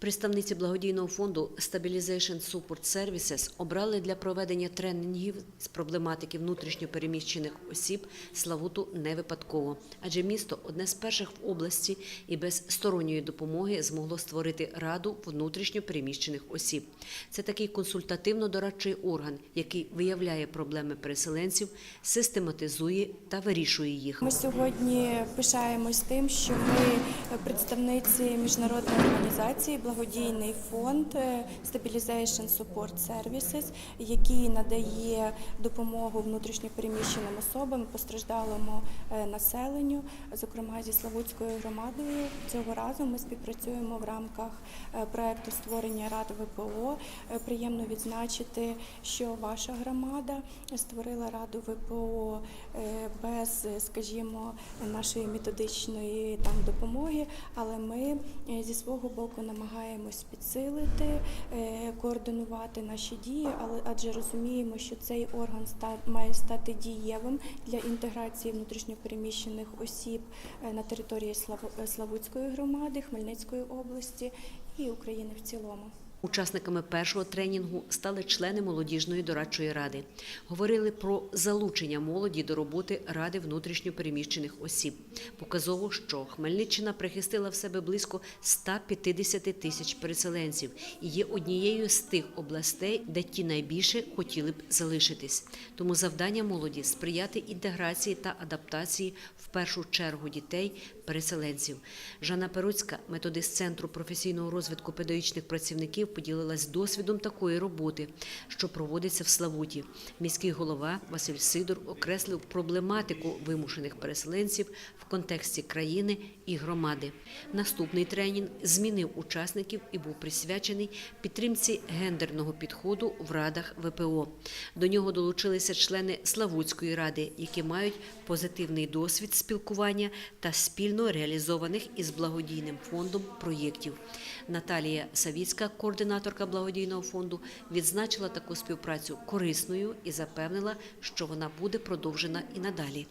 Представниці благодійного фонду Stabilization Support Services обрали для проведення тренінгів з проблематики внутрішньопереміщених осіб Славуту не випадково, адже місто одне з перших в області і без сторонньої допомоги змогло створити раду внутрішньопереміщених осіб. Це такий консультативно-дорадчий орган, який виявляє проблеми переселенців, систематизує та вирішує їх. Ми сьогодні пишаємось тим, що ми представниці міжнародної організації, благодійний фонд е, Stabilization Support Services, який надає допомогу внутрішньопереміщеним особам, постраждалому е, населенню, зокрема зі Славутською громадою. Цього разу ми співпрацюємо в рамках е, проекту створення рад ВПО. Приємно відзначити, що ваша громада створила раду ВПО без, скажімо, нашої методичної там допомоги, але ми зі свого боку намагаємось підсилити, е, координувати наші дії, але адже розуміємо, що цей орган має стати дієвим для інтеграції внутрішньопереміщених осіб е, на території е, Славутської громади, Хмельницької області і України в цілому. Учасниками першого тренінгу стали члени молодіжної дорадчої ради. Говорили про залучення молоді до роботи ради внутрішньопереміщених осіб. Показово, що Хмельниччина прихистила в себе близько 150 тисяч переселенців і є однією з тих областей, де ті найбільше хотіли б залишитись. Тому завдання молоді сприяти інтеграції та адаптації в першу чергу дітей переселенців. Жанна Перуцька, методист центру професійного розвитку педагогічних працівників, поділилась досвідом такої роботи, що проводиться в Славуті. Міський голова Василь Сидор окреслив проблематику вимушених переселенців в контексті країни і громади. Наступний тренінг змінив учасників і був присвячений підтримці гендерного підходу в радах ВПО. До нього долучилися члени Славутської ради, які мають позитивний досвід спілкування та спільно реалізованих із благодійним фондом проєктів. Наталія Савіцька, координаторка благодійного фонду, відзначила таку співпрацю корисною і запевнила, що вона буде продовжена і надалі.